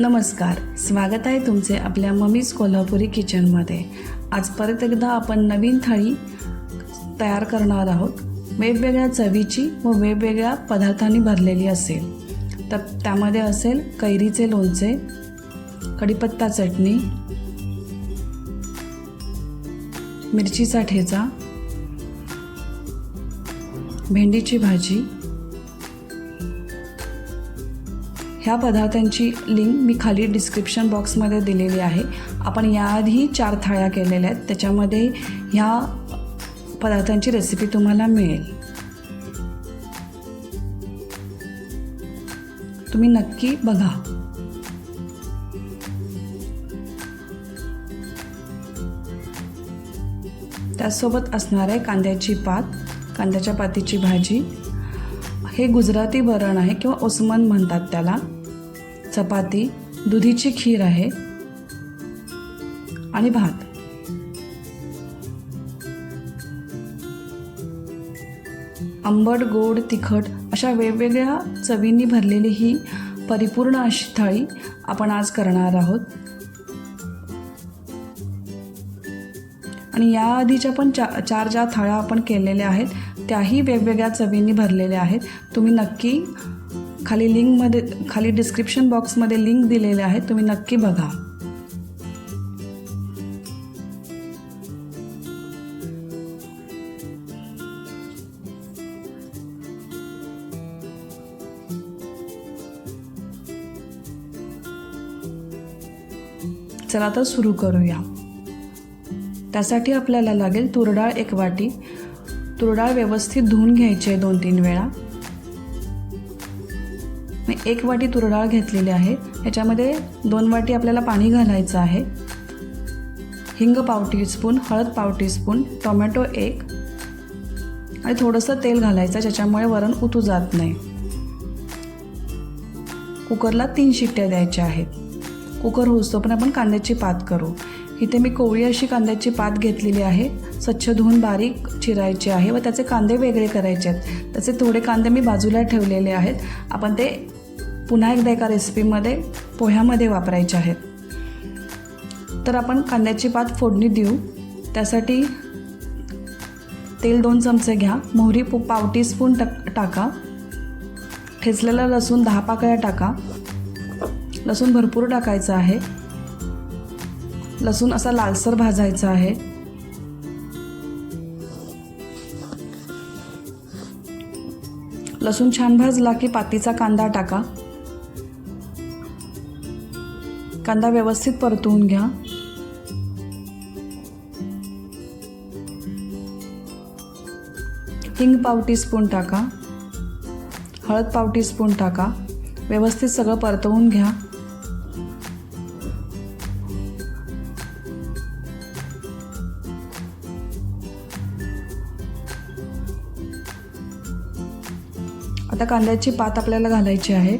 नमस्कार. स्वागत आहे तुमचे आपल्या मम्मीज कोल्हापुरी किचनमध्ये आज परत एकदा आपण नवीन थाळी तयार करणार आहोत. वेगवेगळ्या चवीची व वेगवेगळ्या पदार्थांनी भरलेली असेल. तर त्यामध्ये असेल कैरीचे लोणचे कढीपत्ता चटणी मिरचीचा ठेचा भेंडीची भाजी ह्या पदार्थांची लिंक मी खाली डिस्क्रिप्शन बॉक्समध्ये दिलेली आहे. आपण याआधी चार थाळ्या केलेल्या आहेत. त्याच्यामध्ये ह्या पदार्थांची रेसिपी तुम्हाला मिळेल. तुम्ही नक्की बघा. त्यासोबत असणार आहे कांद्याची पात कांद्याच्या पातीची भाजी हे गुजराती वरण आहे किंवा ओसमन म्हणतात त्याला. चपाती दुधीची खीर आहे. आणि भात. आंबट गोड तिखट अशा वेगवेगळ्या चवींनी भरलेली ही परिपूर्ण अशी थाळी आपण आज करणार आहोत. आणि याआधीच्या पण चा चार ज्या थाळ्या आपण केलेल्या आहेत त्याही वेगवेगळ्या चवींनी भरलेल्या आहेत. तुम्ही नक्की खाली लिंकमध्ये खाली डिस्क्रिप्शन बॉक्समध्ये लिंक दिलेले आहेत तुम्ही नक्की बघा. चला तर सुरू करूया. त्यासाठी आपल्याला लागेल तुरडाळ एक वाटी. तुरडाळ व्यवस्थित धुवून घ्यायची आहे दोन तीन वेळा. मी एक वाटी तुरडाळ घेतलेली आहे. याच्यामध्ये दोन वाटी आपल्याला पाणी घालायचं आहे. हिंग पाव टीस्पून हळद पाव टीस्पून टोमॅटो एक. आणि थोडंसं तेल घालायचं ज्याच्यामुळे वरण उतू जात नाही. कुकरला तीन शिट्ट्या द्यायच्या आहेत. कुकर होसतो पण आपण कांद्याची पात करू. इथे मी कोवळी अशी कांद्याची पात घेतलेली आहे. स्वच्छ धुवून बारीक चिरायचे आहे व त्याचे कांदे वेगळे करायचे आहेत. त्याचे थोडे कांदे मी बाजूला ठेवलेले आहेत. आपण ते पुन्हा एकदा एका रेसिपीमध्ये पोह्यामध्ये वापरायचे आहेत. तर आपण कांद्याची पात फोडणी देऊ. त्यासाठी तेल दोन चमचे घ्या. मोहरी पु पाव टीस्पून टाक टाका. ठेचलेला लसूण दहा पाकळ्या टाका. लसूण भरपूर टाकायचं आहे. लसूण असा लालसर भाजायचा आहे. लसूण छान भाजला की पातीचा कांदा टाका. कांदा व्यवस्थित परतवून घ्या. हिंग पाव स्पून टाका. हळद पाव स्पून टाका. व्यवस्थित सगळं परतवून घ्या. आता कांद्याची पात आपल्याला घालायची आहे.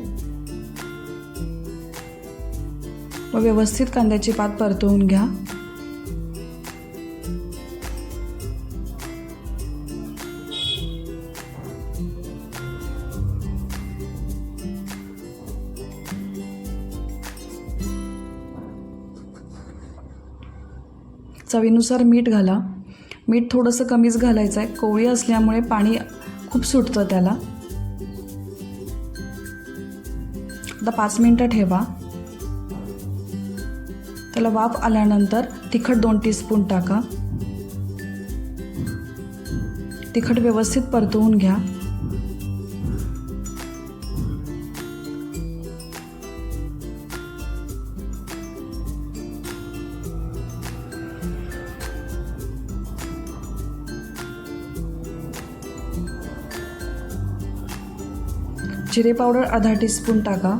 व व्यवस्थित कांद्याची पात परतवून घ्या. चवीनुसार मीठ घाला. मीठ थोडंसं कमीच घालायचं आहे कोवळी असल्यामुळे पाणी खूप सुटतं त्याला. आता पाच मिनटं ठेवा. त्याला वाफ आल्यानंतर तिखट दोन टीस्पून टाका. तिखट व्यवस्थित परतवून घ्या. जिरे पावडर अर्धा टीस्पून टाका.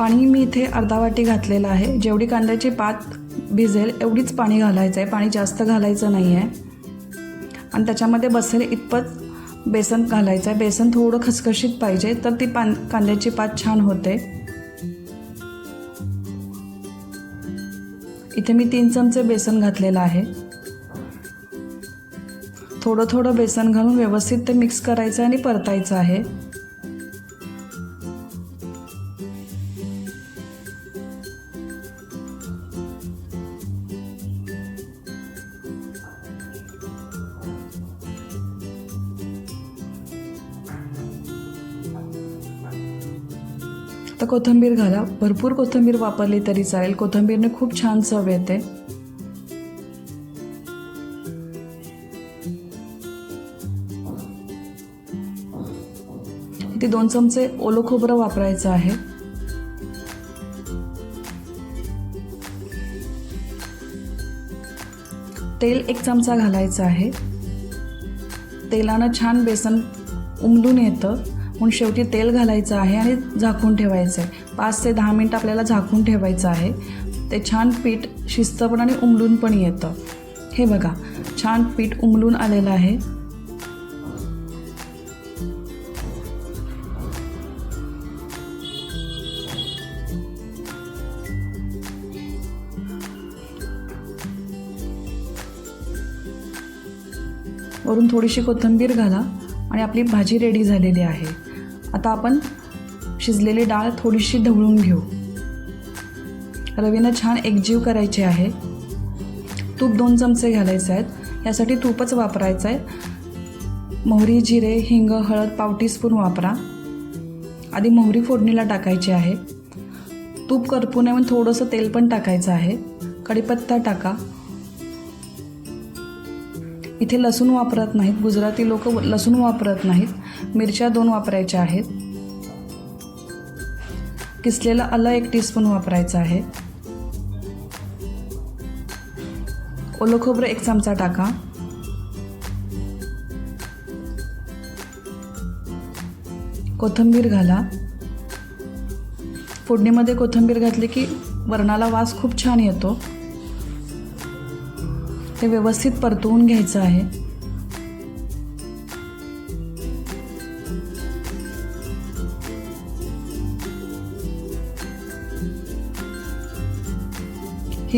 पाणी मी इथे अर्धा वाटी घातलेलं आहे. जेवढी कांद्याची पात भिजेल एवढीच पाणी घालायचं आहे पाणी जास्त घालायचं नाही आहे आणि त्याच्यामध्ये बसेल इतपत बेसन घालायचं आहे बेसन थोडं खसखशीत पाहिजे तर ती पान कांद्याची पात छान होते. इथे मी तीन चमचे बेसन घातलेलं आहे. थोडं थोडं बेसन घालून व्यवस्थित ते मिक्स करायचं आणि परतायचं आहे. आता कोथिंबीर घाला. भरपूर कोथिंबीर वापरली तरी चालेल. कोथिंबीरने खूप छान चव येते. इथे दोन चमचे ओलं खोबरं वापरायचं आहे. तेल एक चमचा घालायचं आहे. तेलानं छान बेसन उमलून येतं. म्हणून शेवटी तेल घालायचं आहे आणि झाकून ठेवायचं आहे पाच ते दहा मिनटं आपल्याला झाकून ठेवायचं आहे. ते छान पीठ शिजतं पण आणि उमलून पण येतं. हे बघा छान पीठ उमलून आलेलं आहे. वरून थोडीशी कोथिंबीर घाला आणि आपली भाजी रेडी झालेली आहे. आता आपण शिजलेली डाळ थोडीशी ढवळून घेऊ. रवीनं छान एकजीव करायची आहे. तूप दोन चमचे घालायचे आहेत. यासाठी तूपच वापरायचं आहे. मोहरी जिरे हिंग हळद पाव टीस्पून वापरा. आधी मोहरी फोडणीला टाकायची आहे. तूप करपू नये म्हणून थोडंसं तेल पण टाकायचं आहे. कढीपत्ता टाका. इथे लसूण वापरत नाहीत. गुजराती लोक लसूण वापरत नाहीत. मिरच्या दोन वापरायच्या आहेत. किसलेलं आलं एक टीस्पून वापरायचं आहे. ओलं खोबरं एक चमचा टाका. कोथिंबीर घाला. फोडणीमध्ये कोथिंबीर घातली की वरणाला वास खूप छान येतो. ते व्यवस्थित परतवून घ्यायचं आहे.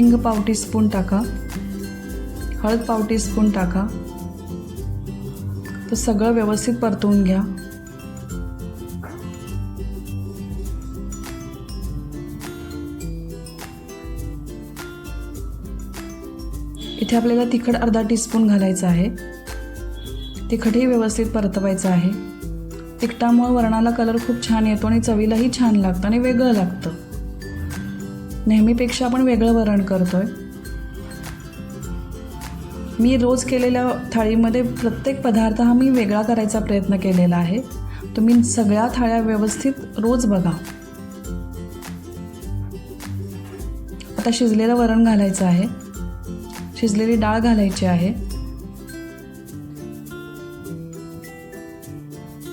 हिंग पाव टीस्पून टाका. हळद पाव टीस्पून टाका. तर सगळं व्यवस्थित परतवून घ्या. इथे आपल्याला तिखट अर्धा टीस्पून घालायचं आहे. तिखटही व्यवस्थित परतवायचं आहे. तिखटामुळे वरणाला कलर खूप छान येतो आणि चवीलाही छान लागतं आणि वेगळं लागतं. नेहमीपेक्षा आपण वेगळं वरण करतो आहे मी रोज केलेल्या थाळीमध्ये प्रत्येक पदार्थ हा मी वेगळा करायचा प्रयत्न केलेला आहे. तुम्ही सगळ्या थाळ्या व्यवस्थित रोज बघा. आता शिजलेलं वरण घालायचं आहे. शिजलेली डाळ घालायची आहे.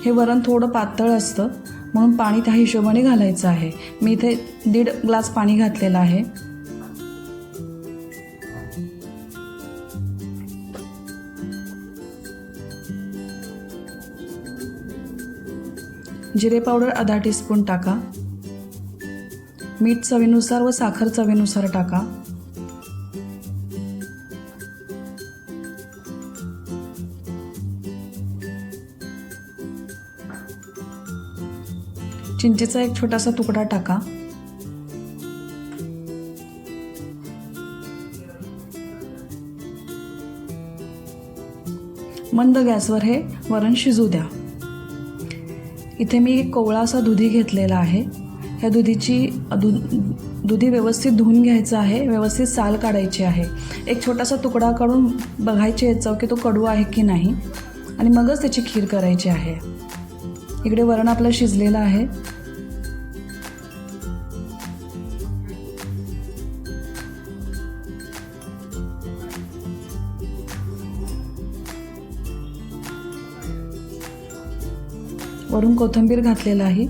हे वरण थोडं पातळ असतं. म्हणून पाणी त्या हिशोबाने घालायचं आहे. मी इथे दीड ग्लास पाणी घातलेलं आहे. जिरे पावडर अर्धा टीस्पून टाका. मीठ चवीनुसार व साखर चवीनुसार टाका. चिंचेचा एक छोटासा तुकडा टाका. मंद गॅसवर हे वरण शिजू द्या. इथे मी एक कोवळा असा दुधी घेतलेला आहे. ह्या दुधीची दु दुधी व्यवस्थित धुवून घ्यायचं आहे व्यवस्थित साल काढायची आहे. एक छोटासा तुकडा काढून बघायची याचं की तो कडू आहे की नाही. आणि मगच त्याची खीर करायची आहे. इकडे वरण आपलं शिजलेलं आहे. वरून कोथिंबीर घातलेलं आहे.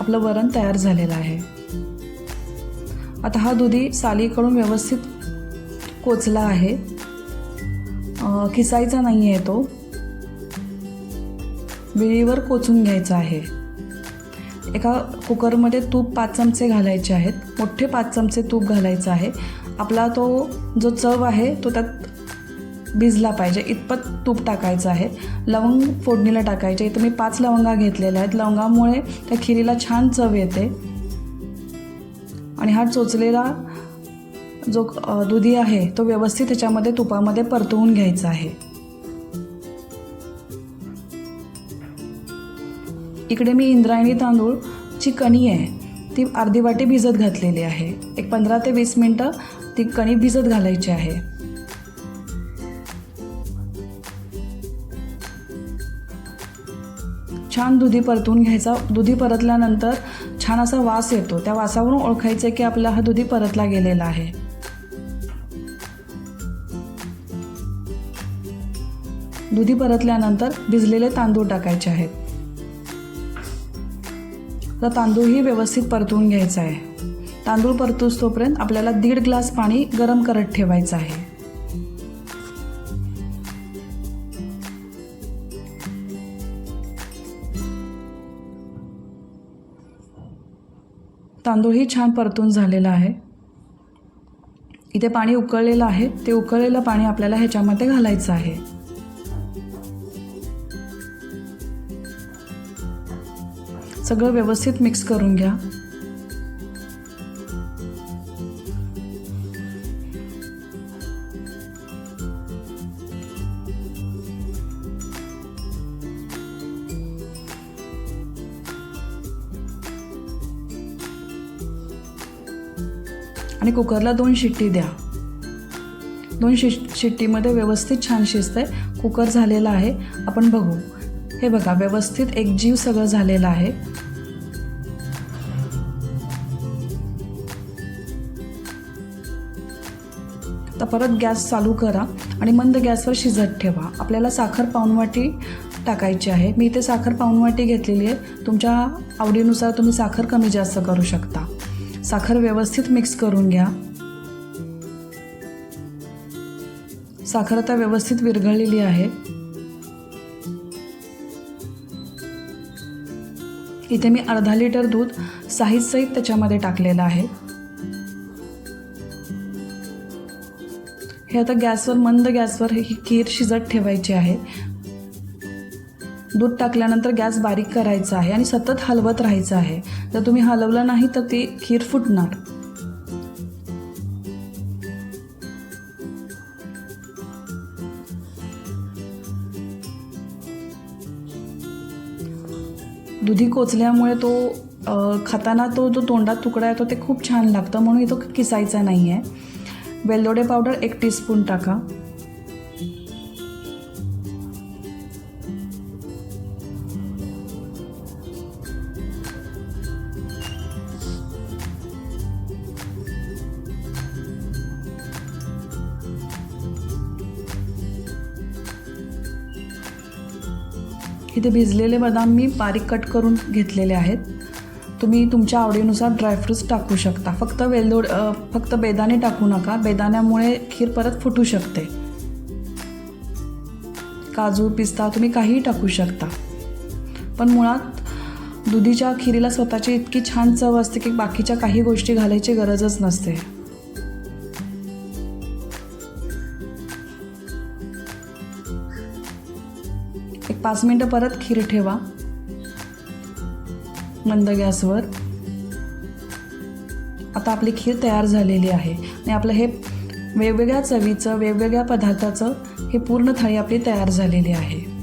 आपलं वरण तयार झालेलं आहे. आता हा दुधी सालीकडून व्यवस्थित कोचला आहे. खिसायचा नाही आहे तो. विळीवर कोचून घ्यायचा आहे. एका कुकरमध्ये तूप पाच चमचे घालायचे आहेत. मोठे पाच चमचे तूप घालायचं आहे. आपला तो जो चव आहे तो त्यात भिजला पाहिजे. इतपत तूप टाकायचं आहे. लवंग फोडणीला टाकायचे. इथं मी पाच लवंगा घेतलेल्या आहेत. लवंगामुळे त्या खिरीला छान चव येते. आणि हा चोचलेला जो दुधी आहे तो व्यवस्थित त्याच्यामध्ये तुपामध्ये परतवून घ्यायचा आहे. इकडे मी इंद्रायणी तांदूळची कणी आहे. ती अर्धी वाटी भिजत घातलेली आहे. एक पंधरा ते वीस मिनटं ती कणी भिजत घालायची आहे. छान दुधी परतून घ्यायचा. दुधी परतल्यानंतर छान असा वास येतो. त्या वासावरून ओळखायचं की आपला हा दुधी परतला गेलेला आहे. दुधी परतल्यानंतर भिजलेले तांदूळ टाकायचे आहेत. तर तांदूळही व्यवस्थित परतून घ्यायचा आहे. तांदूळ परतूस तोपर्यंत आपल्याला दीड ग्लास पाणी गरम करत ठेवायचं आहे. तांदूळही छान परतून झालेला आहे. इथे पाणी उकळलेलं आहे. ते उकळलेलं पाणी आपल्याला ह्याच्यामध्ये घालायचं आहे. सगळं व्यवस्थित मिक्स करून घ्या. आणि कुकरला दोन शिट्टी द्या. दोन शि शिट्टीमध्ये व्यवस्थित छान शिजतंय. कुकर झालेला आहे. आपण बघू. हे बघा व्यवस्थित एक जीव सगळं झालेलं आहे. तर परत गॅस चालू करा आणि मंद गॅसवर शिजत ठेवा. आपल्याला साखर पाऊनवाटी टाकायची आहे. मी इथे साखर पाऊनवाटी घेतलेली आहे. तुमच्या आवडीनुसार तुम्ही साखर कमी जास्त करू शकता. साखर व्यवस्थित मिक्स करून घ्या. साखर आता व्यवस्थित विरघळलेली आहे. इथे मी अर्धा लिटर दूध साहित सहित त्याच्यामध्ये टाकलेलं आहे. हे आता गॅसवर मंद गॅसवर ही खीर शिजत ठेवायची आहे. दूध टाकल्यानंतर गॅस बारीक करायचा आहे आणि सतत हलवत राहायचं आहे. जर तुम्ही हलवलं नाही तर ती खीर फुटणार. दुधी कोचल्यामुळे तो खाताना तो जो तोंडात तुकडा येतो ते खूप छान लागतं. म्हणून तो किसायचा नाही आहे वेलदोडे पावडर एक टीस्पून टाका. इथे भिजलेले बदाम मी बारीक कट करून घेतलेले आहेत. तुम्ही तुमच्या आवडीनुसार ड्रायफ्रूट्स टाकू शकता. फक्त वेलदोड फक्त बेदाणे टाकू नका. बेदाण्यामुळे खीर परत फुटू शकते. काजू पिस्ता तुम्ही काहीही टाकू शकता. पण मुळात दुधीच्या खिरीला स्वतःची इतकी छान चव असते की बाकीच्या काही गोष्टी घालायची गरजच नसते. पाच मिनटं परत खीर ठेवा. मंद गॅसवर. आता आपली खीर तयार झालेली आहे. आणि आपलं हे वेगवेगळ्या चवीचं वेगवेगळ्या पदार्थाचं हे पूर्ण थाळी आपली तयार झालेली आहे.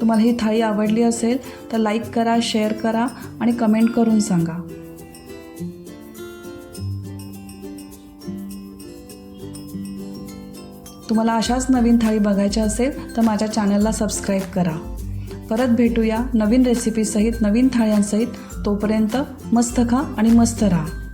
तुम्हाला ही थाळी आवडली असेल तर लाईक करा शेअर करा आणि कमेंट करून सांगा. तुम्हाला अशाच नवीन थाळी बघायच्या असेल तर माझ्या चॅनलला सबस्क्राईब करा. परत भेटूया नवीन रेसिपीसहित नवीन थाळ्यांसहित. तोपर्यंत मस्त खा आणि मस्त राहा.